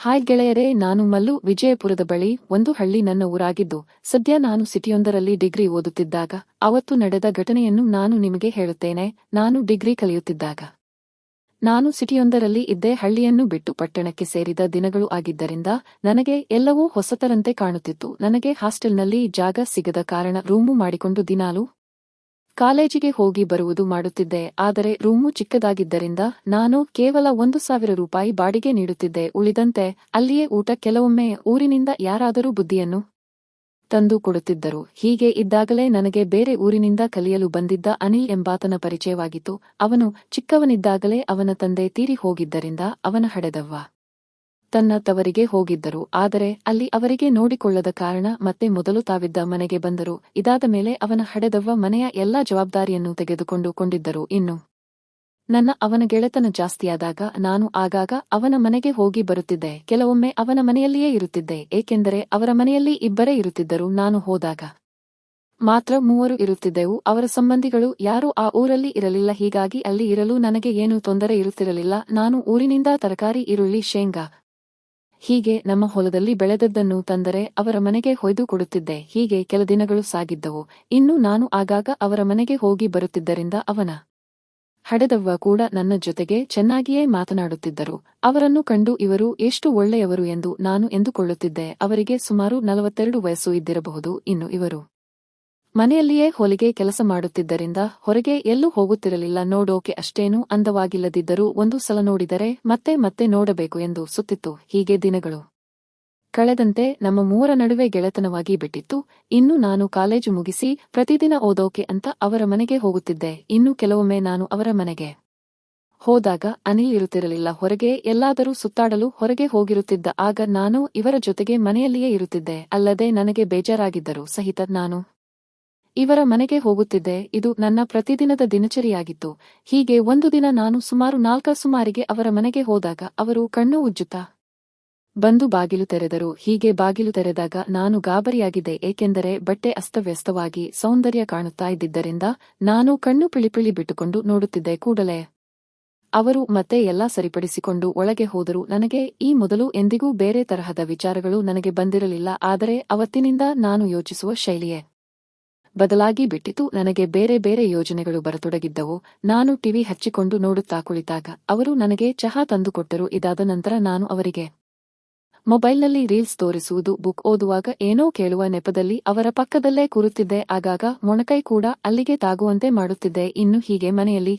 Hi ಗೆಳೆಯರೇ, ನಾನು ಮಲ್ಲು ವಿಜಯಪುರದ ಬಳಿ ಒಂದು ಹಳ್ಳಿ ನನ್ನ ಊರಾಗಿದ್ದು. ಸದ್ಯ ನಾನು ಸಿಟಿಯೊಂದರಲ್ಲಿ ಡಿಗ್ರಿ ಓದುತ್ತಿದ್ದಾಗ, ಅವತ್ತು ನಡೆದ ಘಟನೆಯನ್ನು ನಾನು ನಿಮಗೆ ಹೇಳುತ್ತೇನೆ. ನಾನು ಡಿಗ್ರಿ ಕಲಿಯುತ್ತಿದ್ದಾಗ ನಾನು ಸಿಟಿಯೊಂದರಲ್ಲಿ ಇದ್ದೇ ಹಳ್ಳಿಯನ್ನು ಬಿಟ್ಟು ಪಟ್ಟಣಕ್ಕೆ ಸೇರಿದ ದಿನಗಳು ಆಗಿದ್ದರಿಂದ, ನನಗೆ ಎಲ್ಲವೂ ಹೊಸತರಂತೆ ಕಾಣುತ್ತಿತ್ತು. ನನಗೆ ಹಾಸ್ಟೆಲ್ನಲ್ಲಿ ಜಾಗ ಸಿಗದ ಕಾರಣ ರೂಮು ಮಾಡಿಕೊಂಡು ದಿನಾಲೂ ಕಾಲೇಜಿಗೆ ಹೋಗಿ ಬರುವುದು ಮಾಡುತ್ತಿದ್ದೆ, ಆದರೆ ರೂಮು ಚಿಕ್ಕದಾಗಿದ್ದರಿಂದ ನಾನು ಕೇವಲ ಒಂದು ಸಾವಿರ ರೂಪಾಯಿ ಬಾಡಿಗೆ ನೀಡುತ್ತಿದ್ದೆ. ಉಳಿದಂತೆ ಅಲ್ಲಿಯೇ ಊಟ ಕೆಲವೊಮ್ಮೆ ಊರಿನಿಂದ ಯಾರಾದರೂ ಬುದ್ಧಿಯನ್ನು ತಂದು ಕೊಡುತ್ತಿದ್ದರು ಹೀಗೆ ಇದ್ದಾಗಲೇ ನನಗೆ ಬೇರೆ ಊರಿನಿಂದ ಕಲಿಯಲು ಬಂದಿದ್ದ ಅನಿಲ್ ಎಂಬಾತನ ಪರಿಚಯವಾಗಿತ್ತು. ಅವನು ಚಿಕ್ಕವನಿದ್ದಾಗಲೇ ಅವನ ತಂದೆ ತೀರಿ ಹೋಗಿದ್ದರಿಂದ ಅವನ ಹಡೆದವ್ವ ತನ್ನ ತವರಿಗೆ ಹೋಗಿದ್ದರು. ಆದರೆ ಅಲ್ಲಿ ಅವರಿಗೆ ನೋಡಿಕೊಳ್ಳದ ಕಾರಣ ಮತ್ತೆ ಮೊದಲು ತಾವಿದ್ದ ಮನೆಗೆ ಬಂದರು. ಇದಾದ ಮೇಲೆ ಅವನ ಹಡೆದವ್ವ ಮನೆಯ ಎಲ್ಲಾ ಜವಾಬ್ದಾರಿಯನ್ನು ತೆಗೆದುಕೊಂಡು ಕೊಂಡಿದ್ದರು. ಇನ್ನು ನನ್ನ ಅವನ ಗೆಳೆತನ ಜಾಸ್ತಿಯಾದಾಗ ನಾನು ಆಗಾಗ ಅವನ ಮನೆಗೆ ಹೋಗಿ ಬರುತ್ತಿದ್ದೆ. ಕೆಲವೊಮ್ಮೆ ಅವನ ಮನೆಯಲ್ಲಿಯೇ ಇರುತ್ತಿದ್ದೆ. ಏಕೆಂದರೆ ಅವರ ಮನೆಯಲ್ಲಿ ಇಬ್ಬರೇ ಇರುತ್ತಿದ್ದರು. ನಾನು ಹೋದಾಗ ಮಾತ್ರ ಮೂವರು ಇರುತ್ತಿದ್ದೆವು. ಅವರ ಸಂಬಂಧಿಗಳು ಯಾರೂ ಆ ಊರಲ್ಲಿ ಇರಲಿಲ್ಲ. ಹೀಗಾಗಿ ಅಲ್ಲಿ ಇರಲು ನನಗೆ ಏನೂ ತೊಂದರೆ ಇರುತ್ತಿರಲಿಲ್ಲ. ನಾನು ಊರಿನಿಂದ ತರಕಾರಿ, ಈರುಳ್ಳಿ, ಶೇಂಗಾ ಹೀಗೆ ನಮ್ಮ ಹೊಲದಲ್ಲಿ ಬೆಳೆದದ್ದನ್ನು ತಂದರೆ ಅವರ ಮನೆಗೆ ಹೊಯ್ದು ಕೊಡುತ್ತಿದ್ದೆ. ಹೀಗೆ ಕೆಲ ದಿನಗಳು ಸಾಗಿದ್ದವು. ಇನ್ನು ನಾನು ಆಗಾಗ ಅವರ ಮನೆಗೆ ಹೋಗಿ ಬರುತ್ತಿದ್ದರಿಂದ ಅವನ ಹಡೆದವ್ವ ಕೂಡ ನನ್ನ ಜೊತೆಗೆ ಚೆನ್ನಾಗಿಯೇ ಮಾತನಾಡುತ್ತಿದ್ದರು. ಅವರನ್ನು ಕಂಡು ಇವರು, ಎಷ್ಟು ಒಳ್ಳೆಯವರು ಎಂದು ನಾನು ಎಂದುಕೊಳ್ಳುತ್ತಿದ್ದೆ. ಅವರಿಗೆ ಸುಮಾರು ನಲವತ್ತೆರಡು ವಯಸ್ಸು ಇದ್ದಿರಬಹುದು. ಇನ್ನು ಇವರು ಮನೆಯಲ್ಲಿಯೇ ಹೊಲಿಗೆ ಕೆಲಸ ಮಾಡುತ್ತಿದ್ದರಿಂದ ಹೊರಗೆ ಎಲ್ಲೂ ಹೋಗುತ್ತಿರಲಿಲ್ಲ. ನೋಡೋಕೆ ಅಷ್ಟೇನೂ ಅಂದವಾಗಿಲ್ಲದಿದ್ದರೂ ಒಂದು ಸಲ ನೋಡಿದರೆ ಮತ್ತೆ ಮತ್ತೆ ನೋಡಬೇಕು ಎಂದು ಸುತ್ತಿತ್ತು. ಹೀಗೆ ದಿನಗಳು ಕಳೆದಂತೆ ನಮ್ಮ ಮೂರ ನಡುವೆ ಗೆಳೆತನವಾಗಿ ಬಿಟ್ಟಿತ್ತು. ಇನ್ನು ನಾನು ಕಾಲೇಜು ಮುಗಿಸಿ ಪ್ರತಿದಿನ ಓದೋಕೆ ಅಂತ ಅವರ ಮನೆಗೆ ಹೋಗುತ್ತಿದ್ದೆ. ಇನ್ನು ಕೆಲವೊಮ್ಮೆ ನಾನು ಅವರ ಮನೆಗೆ ಹೋದಾಗ ಅನಿಲ್ ಇರುತ್ತಿರಲಿಲ್ಲ. ಹೊರಗೆ ಎಲ್ಲಾದರೂ ಸುತ್ತಾಡಲು ಹೊರಗೆ ಹೋಗಿರುತ್ತಿದ್ದ ಆಗ ನಾನು ಇವರ ಜೊತೆಗೆ ಮನೆಯಲ್ಲಿಯೇ ಇರುತ್ತಿದ್ದೆ. ಅಲ್ಲದೆ ನನಗೆ ಬೇಜಾರಾಗಿದ್ದರು ಸಹಿತ ನಾನು ಇವರ ಮನೆಗೆ ಹೋಗುತ್ತಿದ್ದೆ, ಇದು ನನ್ನ ಪ್ರತಿದಿನದ ದಿನಚರಿಯಾಗಿತ್ತು. ಹೀಗೆ ಒಂದು ದಿನ ನಾನು ಸುಮಾರು ನಾಲ್ಕ ಸುಮಾರಿಗೆ ಅವರ ಮನೆಗೆ ಹೋದಾಗ ಅವರು ಕಣ್ಣು ಉಜ್ಜುತ್ತಾ ಬಂದು ಬಾಗಿಲು ತೆರೆದರು. ಹೀಗೆ ಬಾಗಿಲು ತೆರೆದಾಗ ನಾನು ಗಾಬರಿಯಾಗಿದ್ದೆ, ಏಕೆಂದರೆ ಬಟ್ಟೆ ಅಸ್ತವ್ಯಸ್ತವಾಗಿ ಸೌಂದರ್ಯ ಕಾಣುತ್ತಾ ಇದ್ದಿದ್ದರಿಂದ ನಾನು ಕಣ್ಣು ಪಿಳಿಪಿಳಿ ಬಿಟ್ಟುಕೊಂಡು ನೋಡುತ್ತಿದ್ದೆ ಕೂಡಲೇ. ಅವರು ಮತ್ತೆ ಎಲ್ಲ ಸರಿಪಡಿಸಿಕೊಂಡು ಒಳಗೆ ಹೋದರು. ನನಗೆ ಈ ಮೊದಲು ಎಂದಿಗೂ ಬೇರೆ ತರಹದ ವಿಚಾರಗಳು ನನಗೆ ಬಂದಿರಲಿಲ್ಲ, ಆದರೆ ಅವತ್ತಿನಿಂದ ನಾನು ಯೋಚಿಸುವ ಶೈಲಿಯೇ. ಬದಲಾಗಿ ಬಿಟ್ಟಿತು. ನನಗೆ ಬೇರೆ ಬೇರೆ ಯೋಜನೆಗಳು ಬರತೊಡಗಿದ್ದವು. ನಾನು ಟಿವಿ ಹಚ್ಚಿಕೊಂಡು ನೋಡುತ್ತಾ ಕುಳಿತಾಗ ಅವರು ನನಗೆ ಚಹಾ ತಂದುಕೊಟ್ಟರು ಇದಾದ ನಂತರ ನಾನು ಅವರಿಗೆ ಮೊಬೈಲ್ನಲ್ಲಿ ರೀಲ್ಸ್ ತೋರಿಸುವುದು, ಬುಕ್ ಓದುವಾಗ ಏನೋ ಕೇಳುವ ನೆಪದಲ್ಲಿ ಅವರ ಪಕ್ಕದಲ್ಲೇ ಕೂರುತ್ತಿದ್ದೆ. ಆಗಾಗ ಮೊಣಕೈ ಕೂಡ ಅಲ್ಲಿಗೆ ತಾಗುವಂತೆ ಮಾಡುತ್ತಿದ್ದೆ. ಇನ್ನು ಹೀಗೆ ಮನೆಯಲ್ಲಿ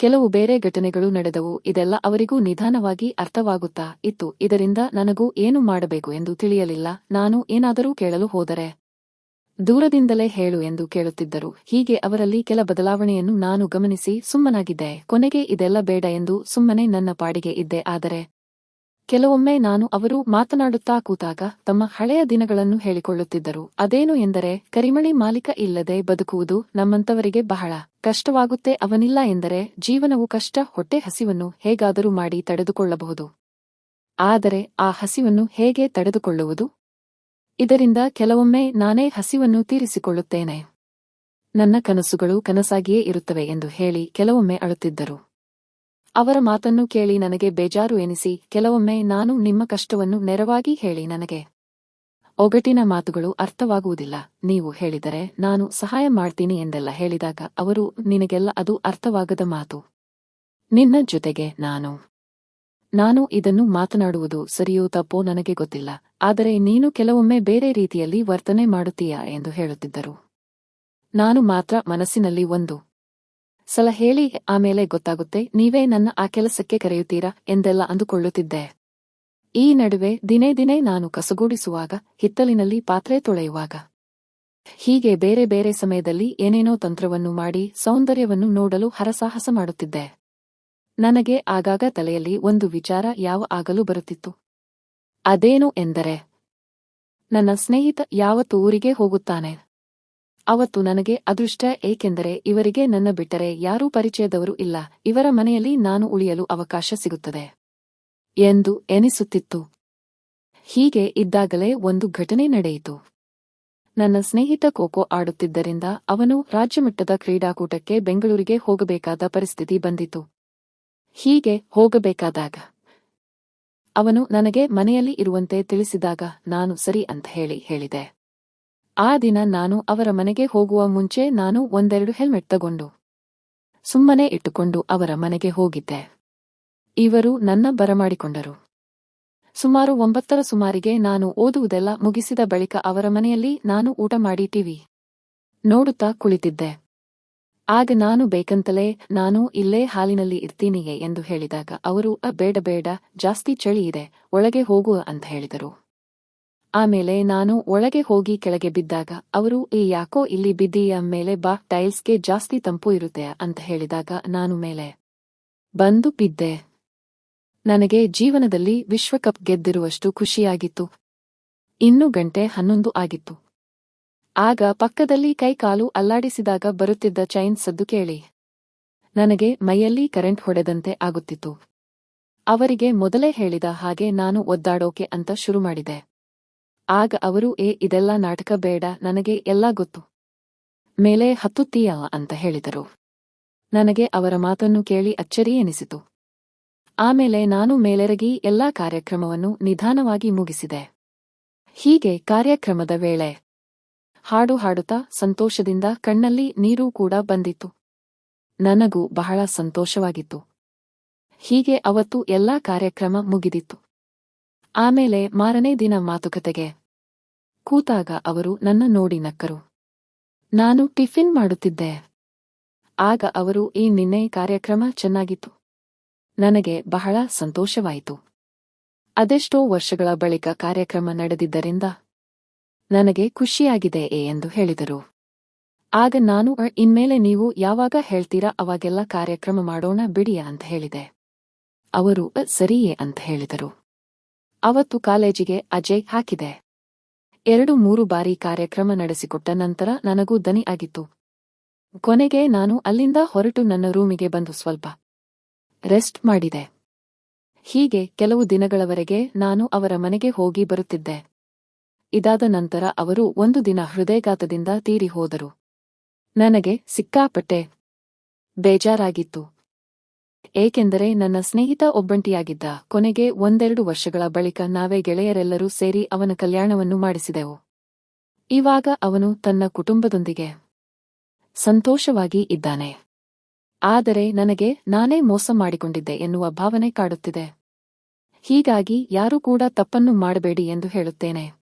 ಕೆಲವು ಬೇರೆ ಘಟನೆಗಳು ನಡೆದವು. ಇದೆಲ್ಲ ಅವರಿಗೂ ನಿಧಾನವಾಗಿ ಅರ್ಥವಾಗುತ್ತಾ ಇತ್ತು. ಇದರಿಂದ ನನಗೂ ಏನು ಮಾಡಬೇಕು ಎಂದು ತಿಳಿಯಲಿಲ್ಲ. ನಾನು ಏನಾದರೂ ಕೇಳಲು ಹೋದರೆ ದೂರದಿಂದಲೇ ಹೇಳು ಎಂದು ಕೇಳುತ್ತಿದ್ದರು. ಹೀಗೆ ಅವರಲ್ಲಿ ಕೆಲ ಬದಲಾವಣೆಯನ್ನು ನಾನು ಗಮನಿಸಿ, ಸುಮ್ಮನಾಗಿದ್ದೆ. ಕೊನೆಗೆ ಇದೆಲ್ಲ ಬೇಡ ಎಂದು ಸುಮ್ಮನೆ ನನ್ನ ಪಾಡಿಗೆ ಇದ್ದೆ. ಆದರೆ ಕೆಲವೊಮ್ಮೆ ನಾನು ಅವರು ಮಾತನಾಡುತ್ತಾ ಕೂತಾಗ ತಮ್ಮ ಹಳೆಯ ದಿನಗಳನ್ನು ಹೇಳಿಕೊಳ್ಳುತ್ತಿದ್ದರು. ಅದೇನು ಎಂದರೆ ಕರಿಮಳಿ ಮಾಲೀಕ ಇಲ್ಲದೆ ಬದುಕುವುದು ನಮ್ಮಂತವರಿಗೆ ಬಹಳ ಕಷ್ಟವಾಗುತ್ತೆ. ಅವನಿಲ್ಲ ಎಂದರೆ ಜೀವನವು ಕಷ್ಟ, ಹೊಟ್ಟೆ ಹಸಿವನ್ನು ಹೇಗಾದರೂ ಮಾಡಿ ತಡೆದುಕೊಳ್ಳಬಹುದು. ಆದರೆ ಆ ಹಸಿವನ್ನು ಹೇಗೆ ತಡೆದುಕೊಳ್ಳುವುದು? ಇದರಿಂದ ಕೆಲವೊಮ್ಮೆ ನಾನೇ ಹಸಿವನ್ನು ತೀರಿಸಿಕೊಳ್ಳುತ್ತೇನೆ. ನನ್ನ ಕನಸುಗಳು ಕನಸಾಗಿಯೇ ಇರುತ್ತವೆ ಎಂದು ಹೇಳಿ ಕೆಲವೊಮ್ಮೆ ಅಳುತ್ತಿದ್ದರು. ಅವರ ಮಾತನ್ನು ಕೇಳಿ ನನಗೆ ಬೇಜಾರು ಎನಿಸಿ ಕೆಲವೊಮ್ಮೆ ನಾನು ನಿಮ್ಮ ಕಷ್ಟವನ್ನು ನೆರವಾಗಿ ಹೇಳಿ ನನಗೆ. ಒಗಟಿನ ಮಾತುಗಳು ಅರ್ಥವಾಗುವುದಿಲ್ಲ, ನೀವು ಹೇಳಿದರೆ ನಾನು ಸಹಾಯ ಮಾಡ್ತೀನಿ ಎಂದೆಲ್ಲ ಹೇಳಿದಾಗ ಅವರು, ನಿನಗೆಲ್ಲ ಅದು ಅರ್ಥವಾಗದ ಮಾತು. ನಿನ್ನ ಜೊತೆಗೆ ನಾನು. ನಾನು ಇದನ್ನು ಮಾತನಾಡುವುದು ಸರಿಯೋ ತಪ್ಪೋ ನನಗೆ ಗೊತ್ತಿಲ್ಲ, ಆದರೆ ನೀನು ಕೆಲವೊಮ್ಮೆ ಬೇರೆ ರೀತಿಯಲ್ಲಿ ವರ್ತನೆ ಮಾಡುತ್ತೀಯಾ ಎಂದು ಹೇಳುತ್ತಿದ್ದರು. ನಾನು ಮಾತ್ರ ಮನಸ್ಸಿನಲ್ಲಿ ಒಂದು ಸಲ ಹೇಳಿ, ಆಮೇಲೆ ಗೊತ್ತಾಗುತ್ತೆ, ನೀವೇ ನನ್ನ ಆ ಕೆಲಸಕ್ಕೆ ಕರೆಯುತ್ತೀರಾ ಎಂದೆಲ್ಲ ಅಂದುಕೊಳ್ಳುತ್ತಿದ್ದೆ. ಈ ನಡುವೆ ದಿನೇ ದಿನೇ ನಾನು ಕಸಗೂಡಿಸುವಾಗ, ಹಿತ್ತಲಿನಲ್ಲಿ ಪಾತ್ರೆ ತೊಳೆಯುವಾಗ, ಹೀಗೆ ಬೇರೆ ಬೇರೆ ಸಮಯದಲ್ಲಿ ಏನೇನೋ ತಂತ್ರವನ್ನು ಮಾಡಿ, ಸೌಂದರ್ಯವನ್ನು ನೋಡಲು ಹರಸಾಹಸ ಮಾಡುತ್ತಿದ್ದೆ. ನನಗೆ ಆಗಾಗ ತಲೆಯಲ್ಲಿ ಒಂದು ವಿಚಾರ ಯಾವ ಆಗಲು ಬರುತ್ತಿತ್ತು. ಅದೇನು ಎಂದರೆ, ನನ್ನ ಸ್ನೇಹಿತ ಯಾವತ್ತು ಊರಿಗೆ ಹೋಗುತ್ತಾನೆ. ಅವತ್ತು ನನಗೆ ಅದೃಷ್ಟ, ಏಕೆಂದರೆ ಇವರಿಗೆ ನನ್ನ ಬಿಟ್ಟರೆ ಯಾರೂ ಪರಿಚಯದವರು ಇಲ್ಲ. ಇವರ ಮನೆಯಲ್ಲಿ ನಾನು ಉಳಿಯಲು ಅವಕಾಶ ಸಿಗುತ್ತದೆ ಎಂದು ಎನಿಸುತ್ತಿತ್ತು. ಹೀಗೆ ಇದ್ದಾಗಲೇ ಒಂದು ಘಟನೆ ನಡೆಯಿತು. ನನ್ನ ಸ್ನೇಹಿತ ಕೋಕೋ ಆಡುತ್ತಿದ್ದರಿಂದ ಅವನು ರಾಜ್ಯಮಟ್ಟದ ಕ್ರೀಡಾಕೂಟಕ್ಕೆ ಬೆಂಗಳೂರಿಗೆ ಹೋಗಬೇಕಾದ ಪರಿಸ್ಥಿತಿ ಬಂದಿತು ಹೀಗೆ ಹೋಗಬೇಕಾದಾಗ? ಅವನು ನನಗೆ ಮನೆಯಲ್ಲಿ ಇರುವಂತೆ ತಿಳಿಸಿದಾಗ ನಾನು ಸರಿ ಅಂತ ಹೇಳಿ ಹೇಳಿದೆ. ಆ ದಿನ ನಾನು ಅವರ ಮನೆಗೆ ಹೋಗುವ ಮುಂಚೆ ನಾನು ಒಂದೆರಡು ಹೆಲ್ಮೆಟ್ ತಗೊಂಡು, ಸುಮ್ಮನೆ ಇಟ್ಟುಕೊಂಡು ಅವರ ಮನೆಗೆ ಹೋಗಿದ್ದೆ. ಇವರು ನನ್ನ ಬರಮಾಡಿಕೊಂಡರು. ಸುಮಾರು ಒಂಬತ್ತರ ಸುಮಾರಿಗೆ ನಾನು ಓದುವುದೆಲ್ಲ ಮುಗಿಸಿದ ಬಳಿಕ ಅವರ ಮನೆಯಲ್ಲಿ ನಾನು ಊಟ ಮಾಡಿ ಟಿವಿ ನೋಡುತ್ತಾ ಕುಳಿತಿದ್ದೆ. ಆಗ ನಾನು ಬೇಕಂತಲೇ ನಾನು ಇಲ್ಲೇ ಹಾಲಿನಲ್ಲಿ ಇರ್ತೀನಿಯೇ ಎಂದು ಹೇಳಿದಾಗ ಅವರು "ಅ, ಬೇಡ ಬೇಡ ಜಾಸ್ತಿ ಚಳಿ ಇದೆ ಒಳಗೆ ಹೋಗುವ ಅಂತ ಹೇಳಿದರು. ಆಮೇಲೆ ನಾನು ಒಳಗೆ ಹೋಗಿ ಕೆಳಗೆ ಬಿದ್ದಾಗ ಅವರು ಈ ಯಾಕೋ ಇಲ್ಲಿ ಬಿದ್ದೀಯ ಮೇಲೆ ಬಾ ಟೈಲ್ಸ್ಗೆ ಜಾಸ್ತಿ ತಂಪು ಇರುತ್ತೆ ಅಂತ ಹೇಳಿದಾಗ ನಾನು ಮೇಲೆ ಬಂದು ಬಿದ್ದೆ. ನನಗೆ ಜೀವನದಲ್ಲಿ ವಿಶ್ವಕಪ್ ಗೆದ್ದಿರುವಷ್ಟು ಖುಷಿಯಾಗಿತ್ತು. ಇನ್ನು ಗಂಟೆ ಹನ್ನೊಂದು ಆಗಿತ್ತು. ಆಗ ಪಕ್ಕದಲ್ಲಿ ಕೈಕಾಲು ಅಲ್ಲಾಡಿಸಿದಾಗ ಬರುತ್ತಿದ್ದ ಚೈನ್ ಸದ್ದು ಕೇಳಿ. ನನಗೆ ಮೈಯಲ್ಲಿ ಕರೆಂಟ್ ಹೊಡೆದಂತೆ ಆಗುತ್ತಿತ್ತು. ಅವರಿಗೆ ಮೊದಲೇ ಹೇಳಿದ ಹಾಗೆ ನಾನು ಒದ್ದಾಡೋಕೆ ಅಂತ ಶುರು ಮಾಡಿದೆ. ಆಗ ಅವರು, ಏ, ಇದೆಲ್ಲ ನಾಟಕ ಬೇಡ, ನನಗೆ ಎಲ್ಲ ಗೊತ್ತು. ಮೇಲೆ ಹತ್ತುತ್ತೀಯ? ಅಂತ ಹೇಳಿದರು. ನನಗೆ ಅವರ ಮಾತನ್ನು ಕೇಳಿ ಅಚ್ಚರಿ ಎನಿಸಿತು. ಆಮೇಲೆ ನಾನು ಮೇಲೆರಗಿ ಎಲ್ಲಾ ಕಾರ್ಯಕ್ರಮವನ್ನು ನಿಧಾನವಾಗಿ ಮುಗಿಸಿದೆ. ಹೀಗೆ ಕಾರ್ಯಕ್ರಮದ ವೇಳೆ ಹಾಡು ಹಾಡುತ್ತಾ ಸಂತೋಷದಿಂದ ಕಣ್ಣಲ್ಲಿ ನೀರೂ ಕೂಡ ಬಂದಿತ್ತು. ನನಗೂ ಬಹಳ ಸಂತೋಷವಾಗಿತ್ತು. ಹೀಗೆ ಅವತ್ತು ಎಲ್ಲಾ ಕಾರ್ಯಕ್ರಮ ಮುಗಿದಿತ್ತು. ಆಮೇಲೆ ಮಾರನೇ ದಿನ ಮಾತುಕತೆಗೆ ಕೂತಾಗ ಅವರು ನನ್ನ ನೋಡಿ ನಕ್ಕರು. ನಾನು ಟಿಫಿನ್ ಮಾಡುತ್ತಿದ್ದೆ. ಆಗ ಅವರು ಈ ನಿನ್ನೆ ಕಾರ್ಯಕ್ರಮ ಚೆನ್ನಾಗಿತ್ತು. ನನಗೆ ಬಹಳ ಸಂತೋಷವಾಯಿತು. ಅದೆಷ್ಟೋ ವರ್ಷಗಳ ಬಳಿಕ ಕಾರ್ಯಕ್ರಮ ನಡೆದಿದ್ದರಿಂದ ನನಗೆ ಖುಷಿಯಾಗಿದೆ ಎಂದು ಹೇಳಿದರು. ಆಗ ನಾನು ಇನ್ಮೇಲೆ ನೀವು ಯಾವಾಗ ಹೇಳ್ತೀರಾ? ಅವಾಗೆಲ್ಲ ಕಾರ್ಯಕ್ರಮ ಮಾಡೋಣ ಬಿಡಿಯ ಅಂತ ಹೇಳಿದೆ. ಅವರು "ಅ, ಸರಿಯೇ ಅಂತ ಹೇಳಿದರು. ಅವತ್ತು ಕಾಲೇಜಿಗೆ ಅಜಯ್ ಹಾಕಿದೆ. ಎರಡು ಮೂರು ಬಾರಿ ಕಾರ್ಯಕ್ರಮ ನಡೆಸಿಕೊಟ್ಟ ನಂತರ ನನಗೂ ದನಿ ಆಗಿತ್ತು. ಕೊನೆಗೆ ನಾನು ಅಲ್ಲಿಂದ ಹೊರಟು ನನ್ನ ರೂಮಿಗೆ ಬಂದು ಸ್ವಲ್ಪ ರೆಸ್ಟ್ ಮಾಡಿದೆ. ಹೀಗೆ ಕೆಲವು ದಿನಗಳವರೆಗೆ ನಾನು ಅವರ ಮನೆಗೆ ಹೋಗಿ ಬರುತ್ತಿದ್ದೆ. ಇದಾದ ನಂತರ ಅವರು ಒಂದು ದಿನ ಹೃದಯಘಾತದಿಂದ ತೀರಿ ಹೋದರು. ನನಗೆ ಸಿಕ್ಕಾಪಟ್ಟೆ ಬೇಜಾರಾಗಿತ್ತು. ಏಕೆಂದರೆ ನನ್ನ ಸ್ನೇಹಿತ ಒಬ್ಬಂಟಿಯಾಗಿದ್ದ ಕೊನೆಗೆ ಒಂದೆರಡು ವರ್ಷಗಳ ಬಳಿಕ ನಾವೇ ಗೆಳೆಯರೆಲ್ಲರೂ ಸೇರಿ ಅವನ ಕಲ್ಯಾಣವನ್ನು ಮಾಡಿಸಿದೆವು. ಇವಾಗ ಅವನು ತನ್ನ ಕುಟುಂಬದೊಂದಿಗೆ ಸಂತೋಷವಾಗಿ ಇದ್ದಾನೆ. ಆದರೆ ನನಗೆ ನಾನೇ ಮೋಸ ಮಾಡಿಕೊಂಡಿದ್ದೆ ಎನ್ನುವ ಭಾವನೆ ಕಾಡುತ್ತಿದೆ. ಹೀಗಾಗಿ ಯಾರೂ ಕೂಡ ತಪ್ಪನ್ನು ಮಾಡಬೇಡಿ ಎಂದು ಹೇಳುತ್ತೇನೆ.